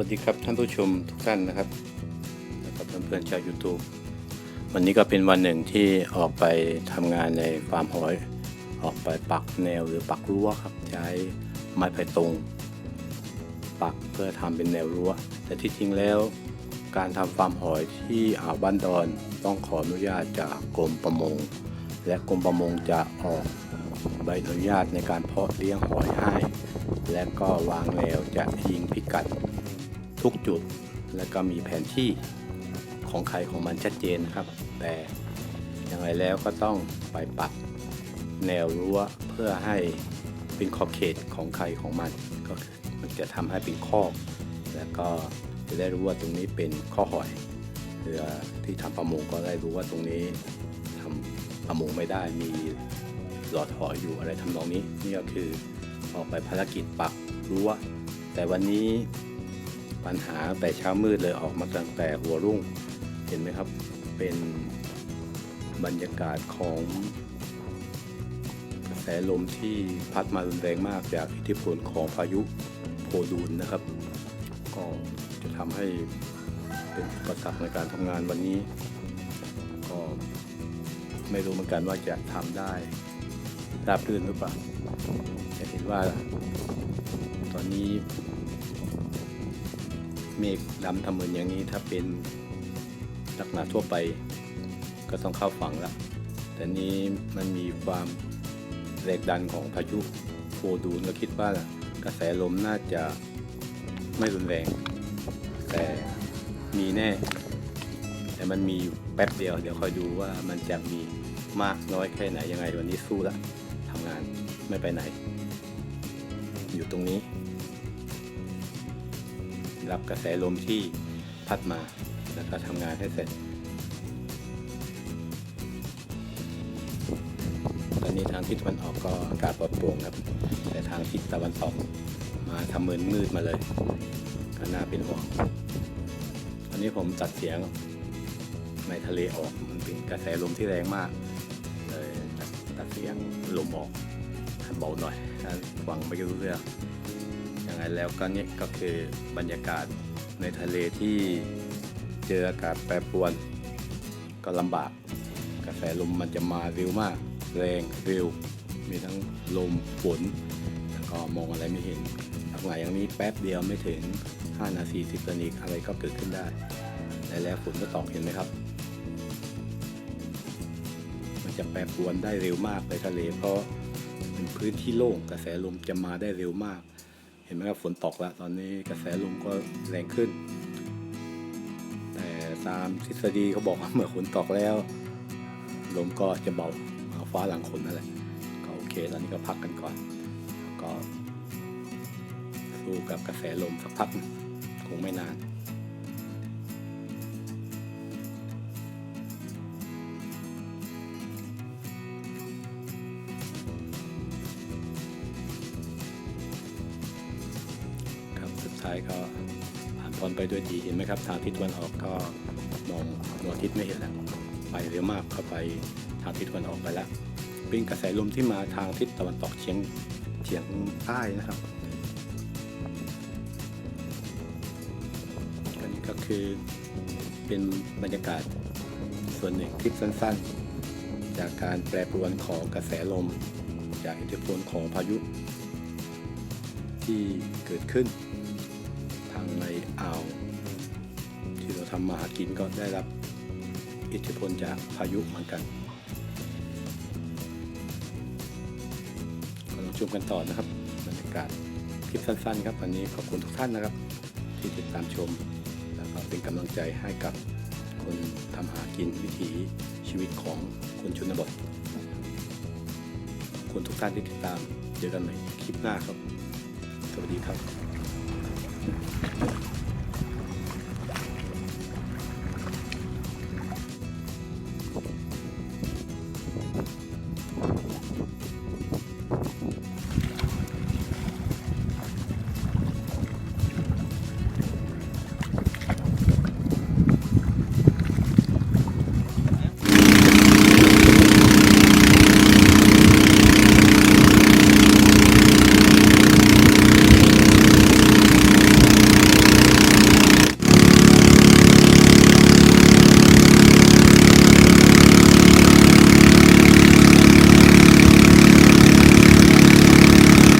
วัสดีครับท่านผู้ชมทุกท่านนะครับแล้วก็เพื่อนๆชาว YouTube วันนี้ก็เป็นวันหนึ่งที่ออกไปทำงานในฟาร์มหอย ออกไปปักแนวหรือปักรั้วครับใช้ไม้ไผ่ตรง ปักเพื่อทำเป็นแนวรั้ว แต่ที่จริงแล้ว การทำฟาร์มหอยที่อ่าวบ้านดอนต้องขออนุญาตจากกรมประมง และกรมประมงจะออกใบอนุญาตในการเพาะเลี้ยงหอยให้และก็วางแนวจะยิงพิกัด ทุกจุด และก็มีแผนที่ของใครของมันชัดเจนนะครับ แต่อย่างไรแล้วก็ต้องไปปักแนวรั้วเพื่อให้เป็นขอบเขตของใครของมันก็มันจะทำให้เป็นข้อกแล้วก็จะได้รู้ว่าตรงนี้เป็นข้อหอยเรือที่ทำประมงก็ได้รู้ว่าตรงนี้ทำประมงไม่ได้มีหลอดหอยอยู่อะไรทำนองนี้นี่ก็คือออกไปภารกิจปักรั้วแต่วันนี้ ปัญหาแต่เช้ามืดเลยออกมาตั้งแต่หัวรุ่ง เห็นไหมครับเป็นบรรยากาศของกระแสลมที่พัดมารุนแรงมากจากอิทธิพลของพายุโพดูนนะครับ ก็จะทำให้เป็นอุปสรรคในการทำงานวันนี้ ก็ไม่รู้เหมือนกันว่าจะทำได้ราบรื่นหรือเปล่าจะเห็นว่าตอนนี้ เมฆดำทำเหมือนอย่างนี้ถ้าเป็นลักษณะทั่วไปก็ต้องเข้าฝั่งละแต่นี้มันมีความแรงดันของพายุโพดูนก็คิดว่ากระแสลมน่าจะไม่รุนแรง แต่มีแน่ แต่มันมีแป๊บเดียว เดี๋ยวคอยดูว่ามันจะมีมากน้อยแค่ไหนยังไงวันนี้สู้ละทำงานไม่ไปไหน อยู่ตรงนี้ รับกระแสลมที่พัดมา แล้วก็ทำงานให้เสร็จ ตอนนี้ทางทิศตะวันออกก็อากาศปลอดโปร่งครับ แต่ทางทิศตะวันตกมาทำเหมือนมืดมาเลยก็น่าเป็นห่วงตอนนี้ผมตัดเสียงในทะเลออกมันเป็นกระแสลมที่แรงมากเลยตัดเสียงลมออกให้เบาหน่อยฟังไม่รู้เรื่อง ยังไงแล้วก็เนี่ยก็คือบรรยากาศในทะเลที่เจออากาศแปรปรวน ก็ลำบาก กระแสลมมันจะมาเร็วมาก แรงเร็ว มีทั้งลมฝนแล้วก็มองอะไรไม่เห็นลักษณะอย่างนี้แป๊บเดียวไม่ถึง 5 นาที10นาทีอะไรก็เกิดขึ้นได้และแล้วฝนก็ตกเห็นไหมครับ มันจะแปรปรวนได้เร็วมากในทะเลเพราะเป็นพื้นที่โล่งกระแสลมจะมาได้เร็วมาก เห็นไหมครับฝนตกแล้วตอนนี้กระแสลมก็แรงขึ้น แต่ตามทฤษฎีเขาบอกว่าเมื่อฝนตกแล้ว ลมก็จะเบาเอาฟ้าหลังฝนนั่นแหละก็โอเคตอนนี้ก็พักกันก่อนแล้วก็สู้กับกระแสลมสักพักคงไม่นาน ท้ายก็ผ่านพ้นไปด้วยดีเห็นไหมครับ ทางทิศตะวันออกก็มองดวงอาทิตย์ไม่เห็นแล้วไปเร็วมากเข้าไปทางทิศตะวันออกไปแล้วเป็นกระแสลมที่มาทางทิศตะวันตกเฉียงเฉียงใต้นะครับอันนี้ก็คือเป็นบรรยากาศส่วนหนึ่งคลิปสั้นๆ จากการแปรปรวนของกระแสลม จากอิทธิพลของพายุที่เกิดขึ้นางในอ่าวที่เราทำมาหากินก็ได้รับอิทธิพลจากพายุเหมือนกันก็ลองชมกันต่อนะครับบรรยากาศคลิปสั้นๆ ครับวันนี้ขอบคุณทุกท่านนะครับ ที่ติดตามชมแล้วก็เป็นกำลังใจให้กับคนทำหากินวิถีชีวิตของคนชนบทขอบคุณทุกท่านที่ติดตามเจอกันใหม่คลิปหน้าครับ สวัสดีครับ